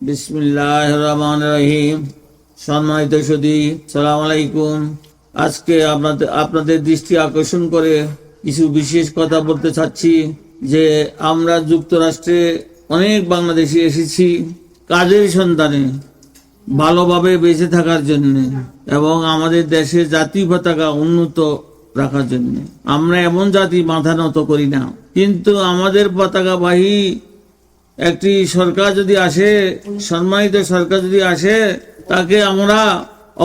বিসমিল্লাহ রহমান রহিম। সম্মানিত সুদী সালাম আলাইকুম। আজকে আপনাদের আপনাদের দৃষ্টি আকর্ষণ করে কিছু বিশেষ কথা বলতে চাচ্ছি যে আমরা যুক্তরাষ্ট্রে অনেক বাংলাদেশি এসেছি কাজের সন্ধানে, ভালোভাবে বেঁচে থাকার জন্য এবং আমাদের দেশের জাতীয় পতাকা উন্নত রাখার জন্য। আমরা এমন জাতি মাথা নত করি না, কিন্তু আমাদের পতাকাবাহী একটি সরকার যদি আসে, সম্মানিত সরকার যদি আসে, তাকে আমরা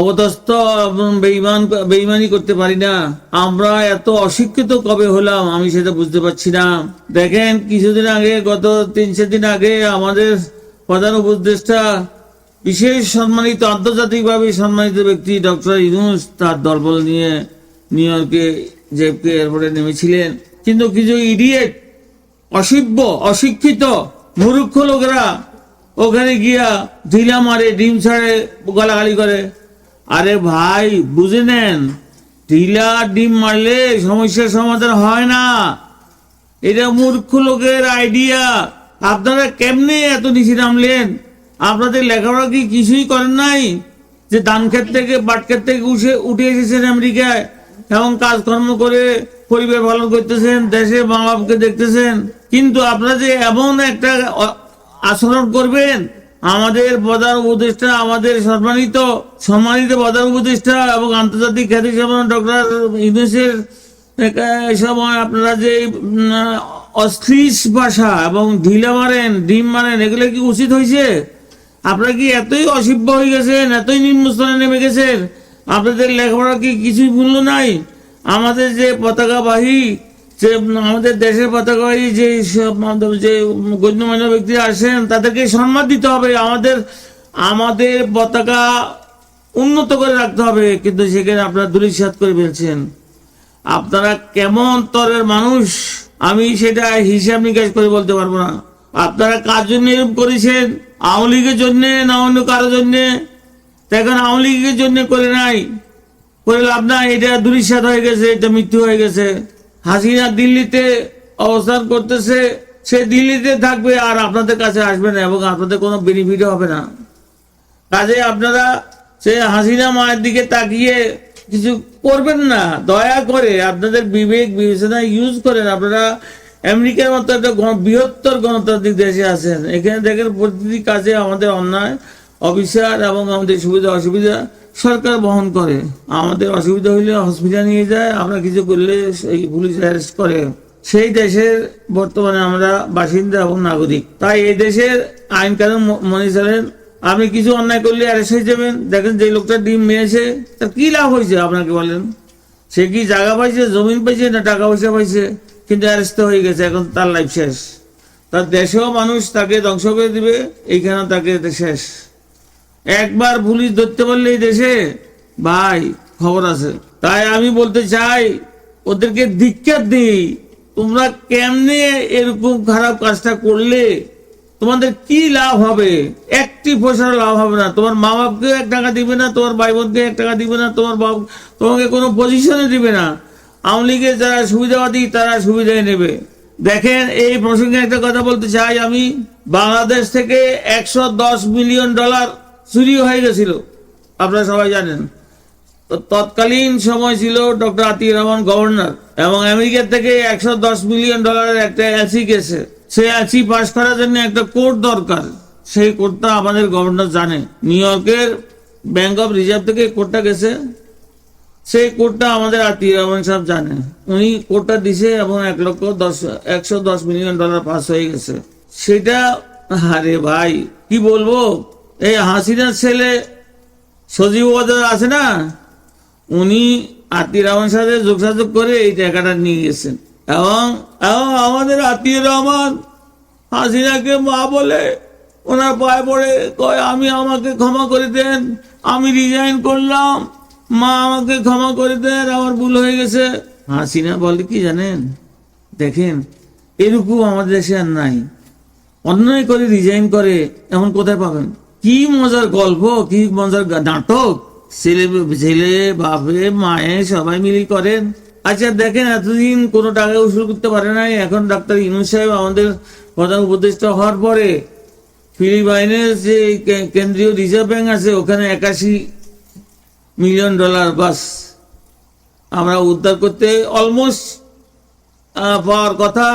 অবদস্থ এবং বেইমান বেইমানি করতে পারি না। আমরা এত অশিক্ষিত কবে হলাম, আমি সেটা বুঝতে পারছি না। দেখেন, কিছুদিন আগে, গত তিন দিন আগে আমাদের প্রধান উপদেষ্টা, বিশেষ সম্মানিত, আন্তর্জাতিকভাবে সম্মানিত ব্যক্তি ডক্টর ইউনুস তার দলবল নিয়ে নিউ ইয়র্কে জেপকে এয়ারপোর্টে নেমেছিলেন। কিন্তু কিছু ইডিয়েট, অসভ্য, অশিক্ষিত মূর্খ লোকেরা ওখানে গিয়া ঢিলা মারে, ডিম ছাড়ে, গালাগালি করে। আরে ভাই, বুঝে নেন, ঢিলা ডিম মারলে সমস্যার সমাধান হয় না। এটা মূর্খ লোকের আইডিয়া আপনারা কেমনে এত নিচে নামলেন? আপনাদের লেখাপড়া কি কিছুই করেন নাই? যে ধান ক্ষেত থেকে পাট ক্ষেত থেকে উঠে উঠে এসেছেন আমেরিকায়, এবং কাজকর্ম করে পরিবার পালন করতেছেন, দেশে মা বাপকে দেখতেছেন। কিন্তু আপনারা যে এমন একটা আচরণ করবেন আমাদের প্রধান উপদেষ্টা আমাদের সম্মানিত সম্মানিত প্রধান উপদেষ্টা এবং আন্তর্জাতিক খ্যাতি সম্মান ডক্টর ইউনুসের সময় আপনারা যে উম, অশ্লীল ভাষা এবং ঢিলা মারেন ডিম মারেন এগুলো কি উচিত হয়েছে? আপনারা কি এতই অসভ্য হয়ে গেছেন এতই নিম্নস্তরে নেমে গেছেন? আপনাদের লেখাপড়া কি কিছুই মূল্য নাই? আমাদের যে পতাকাবাহী যে আমাদের দেশের পতাকাবাহী যে যে গণ্যমান্য ব্যক্তি আসেন, তাদেরকে সম্মান দিতে হবে। আমাদের আমাদের পতাকা উন্নত করে রাখতে হবে। কিন্তু সেখানে আপনারা দুরিসাত করে ফেলছেন। আপনারা কেমন তরের মানুষ, আমি সেটা হিসাব নিকাশ করে বলতে পারব না। আপনারা কার জন্য এরকম করেছেন? আওয়ামী লীগের জন্য না অন্য কারোর জন্য? এখন আওয়ামী লীগের জন্য করে নাই। করে লাভ নাই। এটা দুরিসাত হয়ে গেছে, এটা মৃত্যু হয়ে গেছে। হাসিনা দিল্লিতে অবস্থান করতেছে, সে দিল্লিতে থাকবে আর আপনাদের কাছে আসবে না এবং আপনাদের কোনো বেনিফিট হবে না। কাজে আপনারা সে হাসিনা মায়ের দিকে তাকিয়ে কিছু করবেন না, দয়া করে আপনাদের বিবেক বিবেচনা ইউজ করেন। আপনারা আমেরিকার মতো একটা বৃহত্তর গণতান্ত্রিক দেশে আছেন। এখানে দেখেন প্রতিটি কাজে আমাদের অন্যায় অবিচার এবং আমাদের সুবিধা অসুবিধা সরকার বহন করে। আমাদের অসুবিধা হইলে হসপিটাল নিয়ে যায়, আমরা কিছু করলে এই পুলিশ অ্যারেস্ট করে। সেই দেশের বর্তমানে আমরা বাসিন্দা এবং নাগরিক। তাই এই দেশের আইন কানুন মনে চলেন আপনি কিছু অন্যায় করলে অ্যারেস্ট হয়ে যাবেন। দেখেন যে লোকটা ডিম মেয়েছে তার কি লাভ হয়েছে আপনাকে বলেন? সে কি জায়গা পাইছে, জমিন পাইছে না টাকা পয়সা পাইছে? কিন্তু অ্যারেস্ট হয়ে গেছে, এখন তার লাইফ শেষ। তার দেশেও মানুষ তাকে ধ্বংস করে দিবে এইখানে তাকে শেষ। একবার পুলিশ ধরতে পারলে এই দেশে? ভাই, খবর আছে। তাই আমি বলতে চাই, ওদেরকে ধিক্ষার দিই। তোমরা কেমনে এরকম খারাপ কাজটা করলে? তোমাদের কি লাভ হবে? একটি পয়সার লাভ হবে না। তোমার মা বাপকে এক টাকা দিবে না, তোমার ভাই বোনকে এক টাকা দিবে না, তোমার বাপ তোমাকে কোনো পজিশনে দিবে না। আওয়ামী লীগের যারা সুবিধাবাদী, তারা সুবিধায় নেবে। দেখেন, এই প্রসঙ্গে একটা কথা বলতে চাই আমি। বাংলাদেশ থেকে একশো দশ মিলিয়ন ডলার চুরি হয়ে গেছিল। আপনারা সবাই জানেন। তো তৎকালীন সময় ছিল ডক্টর আতিউর রহমান গভর্নর এবং আমেরিকা থেকে একশো দশ মিলিয়ন ডলারের একটা এলসি গেছে। সেই এলসি পাশ করার জন্য একটা কোর্ট দরকার। সেই কোর্টটা আমাদের গভর্নর জানে। নিউ ইয়র্কের ব্যাংক অফ রিজার্ভ থেকে কোর্টটা গেছে। সেই কোর্টটা আমাদের আত্মীয় রহমান সাহেব জানে। উনি কোর্টটা দিছে এবং এক লক্ষ দশ, একশো দশ মিলিয়ন ডলার পাস হয়ে গেছে। সেটা, আরে ভাই, কি বলব? এই হাসিনার ছেলে সজীব ওয়াদার আছে না? উনি আত্মীয় রহমান সাথে যোগাযোগ করে এই টাকাটা নিয়ে গেছেন। এবং এবং আমাদের আত্মীয় রহমান হাসিনাকে মা বলে ওনার পায়ে পড়ে কয়, আমি আমাকে ক্ষমা করে দেন, আমি রিজাইন করলাম। মা আমাকে ক্ষমা করে দেন, আমার ভুল হয়ে গেছে। হাসিনা বলে, কি জানেন? দেখেন, এরকম আমাদের দেশে আর নাই। অন্যায় করে রিজাইন করে, এমন কোথায় পাবেন? কি মজার গল্প, কি মজার নাটক? ছেলে ছেলে, বাপে, মায়ে সবাই মিলি করেন। আচ্ছা দেখেন, এতদিন কোনো টাকা উসুল করতে পারে নাই। এখন ডাক্তার ইনু সাহেব আমাদের প্রধান উপদেষ্টা হওয়ার পরে ফিলিপাইনের যে কেন্দ্রীয় রিজার্ভ ব্যাংক আছে, ওখানে একাশি মিলিয়ন ডলার বাস আমরা উদ্ধার করতে অলমোস্ট পাওয়ার কথা।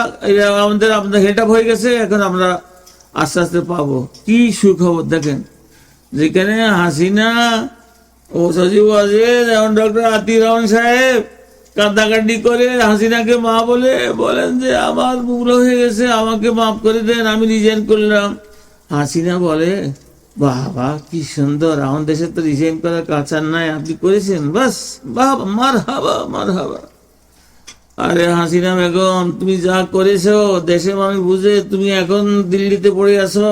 আমাদের আমাদের হেড আপ হয়ে গেছে। এখন আমরা আস্তে আস্তে পাবো। কি সুখবর দেখেন? যেখানে হাসিনা ও সচিব ওয়াজেদ এবং ডক্টর আতির রহমান সাহেব কান্দাকাটি করে হাসিনাকে মা বলে, বলেন যে, আমার ভুল হয়ে গেছে, আমাকে মাফ করে দেন, আমি রিজাইন করলাম। হাসিনা বলে, বাবা, কি সুন্দর আমার দেশে তো রিজাইন করার কাচার নাই, আপনি করেছেন? বাস, বাবা মার হাবা মার হাবা আরে হাসিনা বেগম, তুমি যা করেছ দেশে মানুষ বুঝে তুমি এখন দিল্লিতে পড়ে আছো।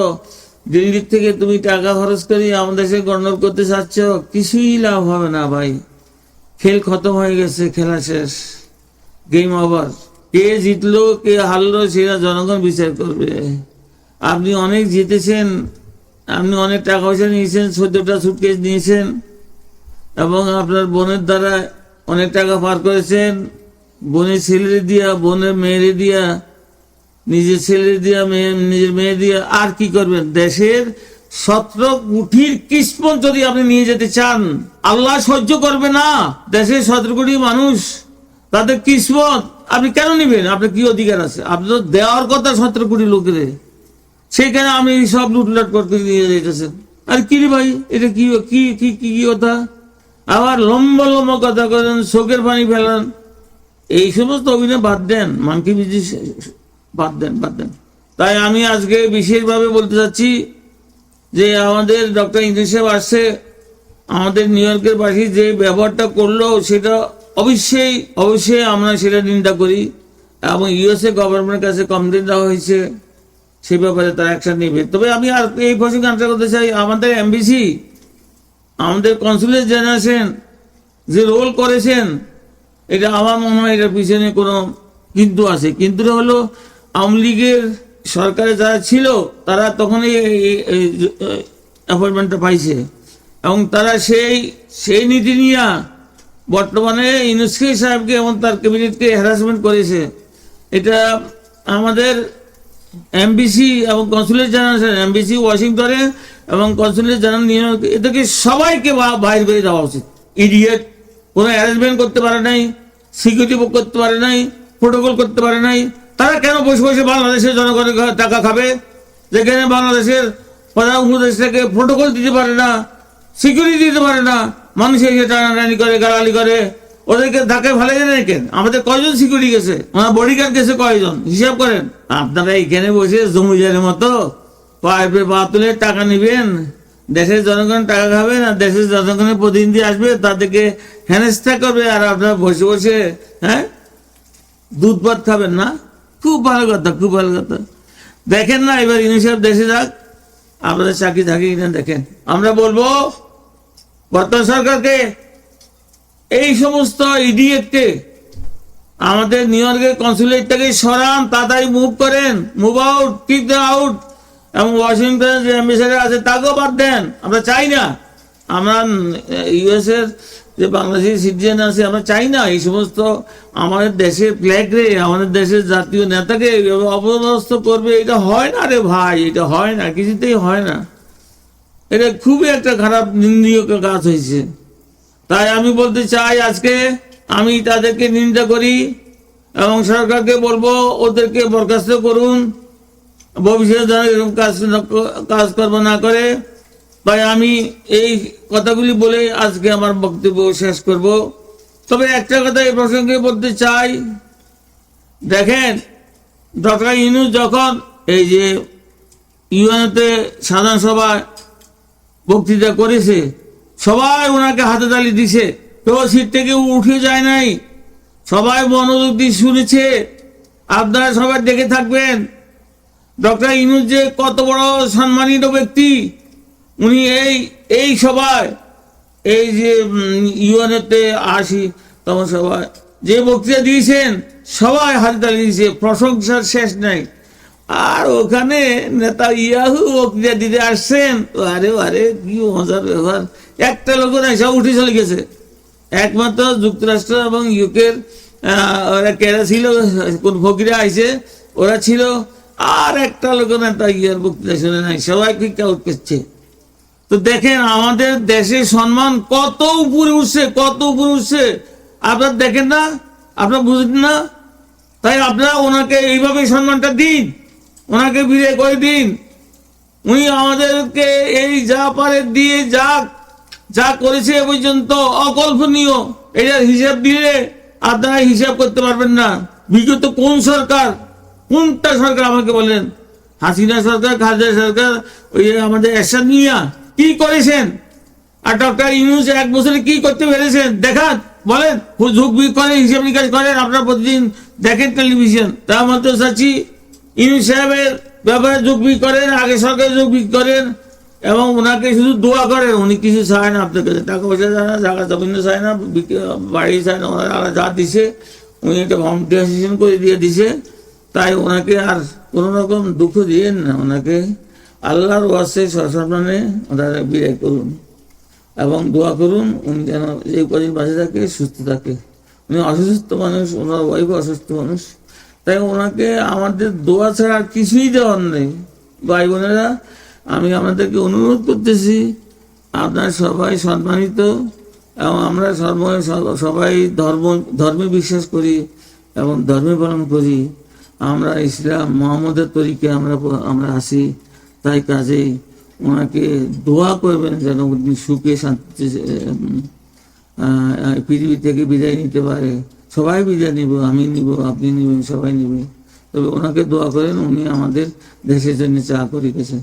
দিল্লির থেকে তুমি টাকা খরচ করে আমাদের দেশে গন্ডল করতে চাচ্ছ। কিছুই লাভ হবে না ভাই। খেল খতম হয়ে গেছে, খেলা শেষ। গেম ওভার কে জিতলো, কে হারলো, সেটা জনগণ বিচার করবে। আপনি অনেক জিতেছেন, আপনি অনেক টাকা পয়সা নিয়েছেন চোদ্দটা সুটকেস নিয়েছেন, এবং আপনার বোনের দ্বারা অনেক টাকা পার করেছেন। বোনের ছেলে দিয়া, বোনের মেয়েরে দিয়া, নিজের ছেলে দিয়া, মেয়ে, নিজের মেয়ে দিয়া, আর কি করবেন? দেশের সতেরো কোটির কিসমত যদি আপনি নিয়ে যেতে চান, আল্লাহ সহ্য করবে না। দেশের সতেরো কোটি মানুষ, তাদের কিসমত আপনি কেন নেবেন? আপনার কি অধিকার আছে? আপনি তো দেওয়ার কথা সতেরো কোটি লোকের। সেখানে আমি সব লুটলাট করতে নিয়ে যেতেছেন আর কি রে ভাই? এটা কি কি কি কথা? আবার লম্বা লম্বা কথা করেন চোখের পানি ফেলান। এই সমস্ত অভিনয় বাদ দেন, মানকি বিজি বাদ দেন বাদ দেন। তাই আমি আজকে বিশেষভাবে বলতে চাচ্ছি যে আমাদের ডক্টর ইংলিশ সাহেব আসছে, আমাদের নিউ ইয়র্কের বাসী যে ব্যবহারটা করল সেটা অবশ্যই অবশ্যই আমরা সেটা নিন্দা করি এবং ইউএসএ গভর্নমেন্টের কাছে কমপ্লেন দেওয়া হয়েছে সে ব্যাপারে তারা অ্যাকশন নেবে। তবে আমি আর এই প্রসঙ্গে আনসার করতে চাই, আমাদের এমবিসি আমাদের কনসুলেট জেনারেশন যে রোল করেছেন এটা আমার মনে হয় এটার পিছনে কোনো কিন্তু আছে। কিন্তু হলো, আওয়ামী লীগের সরকারে যারা ছিল, তারা তখন এই অ্যাপয়েন্টমেন্টটা পাইছে। এবং তারা সেই সেই নীতি নিয়ে বর্তমানে ইউনুসকে সাহেবকে এবং তার ক্যাবিনেটকে হ্যারাসমেন্ট করেছে। এটা আমাদের এমবিসি এবং কনসুলেট জেনারেল এমবিসি ওয়াশিংটনে এবং কনসুলেট জেনারেল নিউ ইয়র্ক এদেরকে সবাইকে বাইরে বেরিয়ে দেওয়া উচিত। ইডিয়েট কোনো অ্যারেঞ্জমেন্ট করতে পারে নাই সিকিউরিটি বুক করতে পারে নাই প্রোটোকল করতে পারে নাই, তারা কেন বসে বসে বাংলাদেশের জনগণের টাকা খাবে? যেখানে বাংলাদেশের প্রধান উপদেষ্টাকে প্রোটোকল দিতে পারে না সিকিউরিটি দিতে পারে না, মানুষ এসে টানাটানি করে গালালি করে। ওদেরকে ধাক্কায় ভালো যায় কেন আমাদের কয়জন সিকিউরিটি গেছে? আমার বডিগার্ড গেছে কয়জন? হিসাব করেন। আপনারা এখানে বসে জমিদারের মতো পাইপে পা তুলে টাকা নিবেন। দেশের জনগণ টাকা খাবে না, দেশের জনগণের প্রতিনিধি আসবে, তাদেরকে হেনস্থা করবে আর আপনারা বসে বসে হ্যাঁ? দুধ ভাত খাবেন না? খুব ভালো কথা, খুব ভালো কথা। দেখেন না, এবার ইউনিসেফ দেশে যাক। আপনাদের চাকরি থাকে কিনা দেখেন। আমরা বলব, বর্তমান সরকারকে এই সমস্ত ইডিয়েটকে আমাদের নিউ ইয়র্কের কনসুলেটটাকে সরান, তাড়াতাড়ি মুভ করেন move out kick the out এবং ওয়াশিংটন যে অ্যাম্বাসেডার আছে, তাকেও বাদ দেন। আমরা চাই না। আমরা ইউএস এর যে বাংলাদেশি সিটিজেন আছে, আমরা চাই না। এই সমস্ত আমাদের দেশের ফ্ল্যাগ রে, আমাদের দেশের জাতীয় নেতাকে অপদস্থ করবে, এটা হয় না রে ভাই, এটা হয় না, কিছুতেই হয় না। এটা খুবই একটা খারাপ নিন্দনীয় কাজ হয়েছে। তাই আমি বলতে চাই আজকে আমি তাদেরকে নিন্দা করি এবং সরকারকে বলব, ওদেরকে বরখাস্ত করুন। ভবিষ্যতে যেন এরকম কাজ কাজকর্ম না করে তাই আমি এই কথাগুলি বলে আজকে আমার বক্তব্য শেষ করব। তবে একটা কথা এই প্রসঙ্গে বলতে চাই। দেখেন, ডক্টর ইউনুস যখন এই যে ইউএনতে সাধারণ সভায় বক্তৃতা করেছে, সবাই ওনাকে হাতে তালি দিছে। কেউ সিট থেকে উঠে যায় নাই। সবাই মনোযোগ দিয়ে শুনেছে। আপনারা সবাই দেখে থাকবেন। ডক্টর ইনুজ যে কত বড় সম্মানিত ব্যক্তি, উনি এই এই সভায়, এই যে ইউএনএতে আসি তম সভায় যে বক্তৃতা দিয়েছেন, সবাই হাতে তালি দিয়েছে, প্রশংসার শেষ নাই। আর ওখানে নেতা ইয়াহু বক্তৃতা দিতে আসছেন, আরে আরে, কি মজার ব্যাপার। একটা লোক নাই সব উঠে চলে গেছে। একমাত্র যুক্তরাষ্ট্র এবং ইউকের ওরা কেরা ছিল, কোন ফকিরা আইছে, ওরা ছিল আর একটা লোক নেতা ইয়ার বক্তৃতা শুনে নাই, সবাই ফিকা উঠছে তো দেখেন, আমাদের দেশের সম্মান কত উপরে উঠছে, কত উপরে উঠছে। আপনার দেখেন না? আপনার বুঝেন না? তাই আপনারা ওনাকে এইভাবে সম্মানটা দিন, ওনাকে বিদায় করে দিন। উনি আমাদেরকে এই যা পারে দিয়ে যা যা করেছে এ পর্যন্ত অকল্পনীয়। এটার হিসাব দিলে আপনারা হিসাব করতে পারবেন না। বিগত কোন সরকার কোনটা সরকার আমাকে বলেন? হাসিনা সরকার, খালেদা সরকার, ওই আমাদের এরশাদ মিয়া, কি করেছেন? আর ডক্টর ইউনুস এক বছরে কি করতে পেরেছেন? দেখান, বলেন। ঝুঁক বিক করেন হিসাব নিকাশ করেন, আপনারা প্রতিদিন দেখেন টেলিভিশন। তার মধ্যে চাচ্ছি ইউনুস সাহেবের ব্যাপারে যোগবি করেন, আগে সরকার যোগবি করেন, এবং ওনাকে শুধু দোয়া করেন, উনি কিছু চায় না আপনার কাছে। টাকা পয়সা চায় না, জায়গা জমিন চায় না বাড়ি চায় না, ওনারা যা দিছে, উনি একটা ফাউন্ডেশন করে দিয়ে দিছে। তাই ওনাকে আর কোনো রকম দুঃখ দিয়েন না। ওনাকে আল্লাহর ওয়াসে সসম্মানে ওনারা বিদায় করুন এবং দোয়া করুন উনি যেন যে কদিন বাঁচে থাকে, সুস্থ থাকে। উনি অসুস্থ মানুষ, ওনার ওয়াইফ অসুস্থ মানুষ। তাই ওনাকে আমাদের দোয়া ছাড়া আর কিছুই দেওয়ার নেই। ভাই বোনেরা, আমি আপনাদেরকে অনুরোধ করতেছি, আপনার সবাই সম্মানিত এবং আমরা সর্ব, সবাই ধর্ম, ধর্মে বিশ্বাস করি এবং ধর্মে পালন করি। আমরা ইসলাম মোহাম্মদের তরিকে আমরা আমরা আসি, তাই কাজেই ওনাকে দোয়া করবেন যেন উনি সুখে শান্তিতে পৃথিবী থেকে বিদায় নিতে পারে। সবাই বিদায় নিব, আমি নিব, আপনি নিবেন, সবাই নিবে। তবে ওনাকে দোয়া করেন, উনি আমাদের দেশের জন্য চা করে গেছেন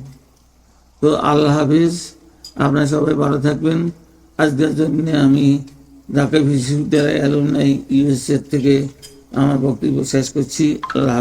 তো আল্লাহ হাফিজ, আপনারা সবাই ভালো থাকবেন। আজকের জন্য আমি ঢাকা বিশ্ববিদ্যালয় অ্যালুমনাই ইউএসএ থেকে আমার বক্তব্য শেষ করছি। আল্লাহ